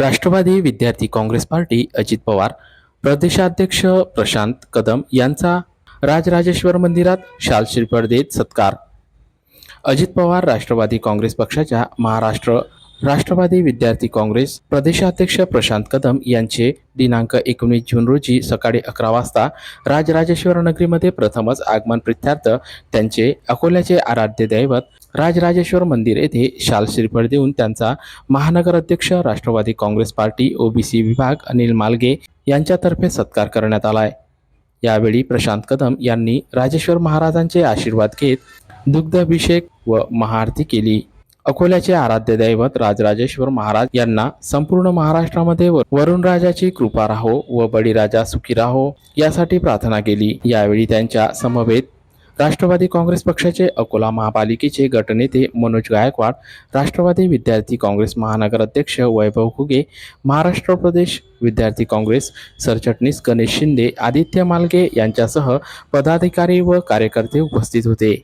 राष्ट्रवादी विद्यार्थी काँग्रेस पार्टी अजित पवार प्रदेशाध्यक्ष प्रशांत कदम यांचा राजराजेश्वर मंदिरात शाल श्रीफळ देत सत्कार. अजित पवार राष्ट्रवादी काँग्रेस पक्षाच्या महाराष्ट्र राष्ट्रवादी विद्यार्थी काँग्रेस प्रदेशाध्यक्ष प्रशांत कदम यांचे दिनांक एकोणीस जून रोजी सकाळी अकरा वाजता राजराजेश्वर नगरीमध्ये प्रथमच आगमन प्रित्यार्थ त्यांचे अकोल्याचे आराध्य दैवत राजराजेश्वर मंदिर येथे शाल श्रीफळ देऊन त्यांचा महानगर अध्यक्ष राष्ट्रवादी काँग्रेस पार्टी ओबीसी विभाग अनिल मालगे यांच्यातर्फे सत्कार करण्यात आलाय. यावेळी प्रशांत कदम यांनी राजेश्वर महाराजांचे आशीर्वाद घेत दुग्धाभिषेक व महाआरती केली. अकोल्याचे आराध्य दैवत राजराजेश्वर महाराज यांना संपूर्ण महाराष्ट्रामध्ये व- वरुणराजाची कृपा राहो व बळीराजा सुखी राहो यासाठी प्रार्थना केली. यावेळी त्यांच्या समवेत राष्ट्रवादी काँग्रेस पक्षाचे अकोला महापालिकेचे गटनेते मनोज गायकवाड राष्ट्रवादी विद्यार्थी काँग्रेस महानगर अध्यक्ष वैभव खुगे महाराष्ट्र प्रदेश विद्यार्थी काँग्रेस सरचटणीस गणेश शिंदे आदित्य मालगे यांच्यासह पदाधिकारी व कार्यकर्ते उपस्थित होते.